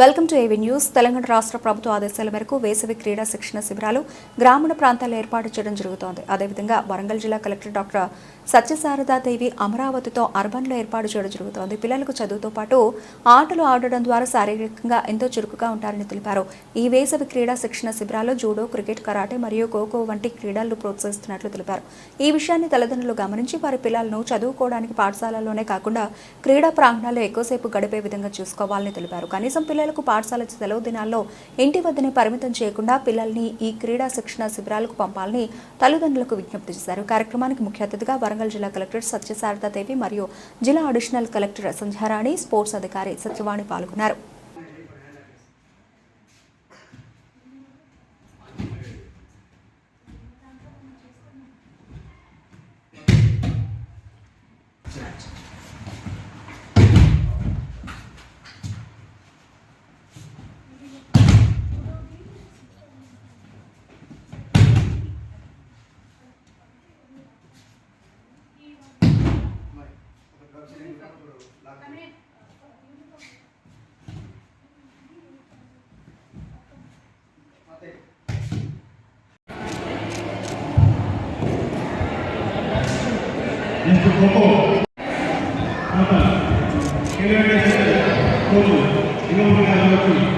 Welcome to AV news. Telangana రాష్ట్ర ప్రభుత్వ ఆదేశాల మేరకు వేసవి క్రీడా శిక్షణ శిబిరాలు గ్రామీణ ప్రాంతాల్లో ఏర్పాటు చేయడం జరుగుతోంది. అదేవిధంగా వరంగల్ జిల్లా కలెక్టర్ డాక్టర్ సత్యశారదాదేవి అమరావతితో అర్బన్లో ఏర్పాటు చేయడం జరుగుతోంది. పిల్లలకు చదువుతో పాటు ఆటలు ఆడడం ద్వారా శారీరకంగా ఎంతో చురుకుగా ఉంటారని తెలిపారు. ఈ వేసవి క్రీడా శిక్షణ శిబిరాల్లో జూడో క్రికెట్ కరాటే మరియు ఖోఖో వంటి క్రీడలను ప్రోత్సహిస్తున్నట్లు తెలిపారు. ఈ విషయాన్ని తల్లిదండ్రులు గమనించి వారి పిల్లలను చదువుకోవడానికి పాఠశాలలోనే కాకుండా క్రీడా ప్రాంగణాల్లో ఎక్కువసేపు గడిపే విధంగా చూసుకోవాలని తెలిపారు. కనీసం పిల్లలు పిల్లలకు పాఠశాల సెలవు దినాల్లో ఇంటి వద్దనే పరిమితం చేయకుండా పిల్లల్ని ఈ క్రీడా శిక్షణ శిబిరాలకు పంపాలని తల్లిదండ్రులకు విజ్ఞప్తి చేశారు. కార్యక్రమానికి ముఖ్య అతిథిగా వరంగల్ జిల్లా కలెక్టర్ సత్యశారదాదేవి మరియు జిల్లా అడిషనల్ కలెక్టర్ సంధ్యారాణి స్పోర్ట్స్ అధికారి సత్యవాణి పాల్గొన్నారు. 이거 보고 이거 보고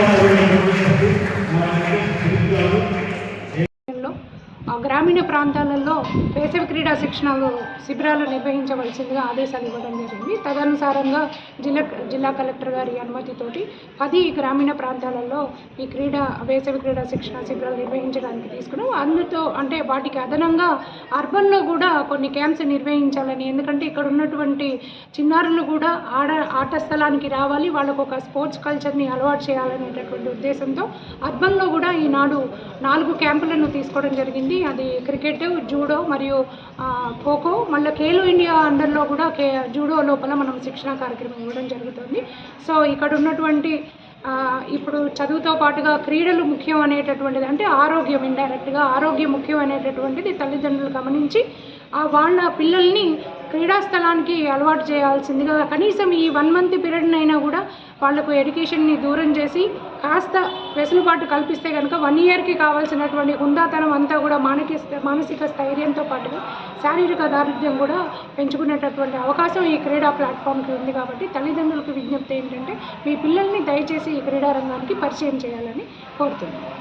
లో ఆ గ్రామీణ ప్రాంతాలలో వేసవి క్రీడా శిక్షణలు శిబిరాలు నిర్వహించవలసిందిగా ఆదేశాలు ఇవ్వడం జరిగింది. తదనుసారంగా జిల్లా జిల్లా కలెక్టర్ గారి అనుమతితోటి పది గ్రామీణ ప్రాంతాలలో ఈ క్రీడా వేసవి క్రీడా శిక్షణ శిబిరాలు నిర్వహించడానికి తీసుకున్నాం. అందుతో అంటే వాటికి అదనంగా అర్బన్లో కూడా కొన్ని క్యాంప్స్ నిర్వహించాలని ఎందుకంటే ఇక్కడ ఉన్నటువంటి చిన్నారులు కూడా ఆడ ఆట స్థలానికి రావాలి. వాళ్ళకు ఒక స్పోర్ట్స్ కల్చర్ని అలవాటు చేయాలనేటటువంటి ఉద్దేశంతో అర్బన్లో కూడా ఈనాడు నాలుగు క్యాంపులను తీసుకోవడం జరిగింది. అది క్రికెట్ జూడో మరియు ఖోఖో. మళ్ళీ ఖేలో ఇండియా అండర్లో కూడా కే జూడో లోపల మనం శిక్షణ కార్యక్రమం ఇవ్వడం జరుగుతుంది. సో ఇక్కడ ఉన్నటువంటి ఇప్పుడు చదువుతో పాటుగా క్రీడలు ముఖ్యం అనేటటువంటిది అంటే ఆరోగ్యం ఇండైరెక్ట్గా ఆరోగ్యం ముఖ్యం అనేటటువంటిది తల్లిదండ్రులు గమనించి ఆ వాళ్ళ పిల్లల్ని క్రీడా స్థలానికి అలవాటు చేయాల్సిందిగా కనీసం ఈ వన్ మంత్ పీరియడ్నైనా అయినా కూడా వాళ్ళకు ఎడ్యుకేషన్ని దూరం చేసి కాస్త వెసులుబాటు కల్పిస్తే కనుక వన్ ఇయర్కి కావాల్సినటువంటి హుందాతనం అంతా కూడా మానసిక మానసిక స్థైర్యంతో పాటుగా శారీరక దారిద్ర్యం కూడా పెంచుకునేటటువంటి అవకాశం ఈ క్రీడా ప్లాట్ఫామ్కి ఉంది కాబట్టి తల్లిదండ్రులకు విజ్ఞప్తి ఏంటంటే మీ పిల్లల్ని దయచేసి ఈ క్రీడారంగానికి పరిచయం చేయాలని కోరుతున్నాను.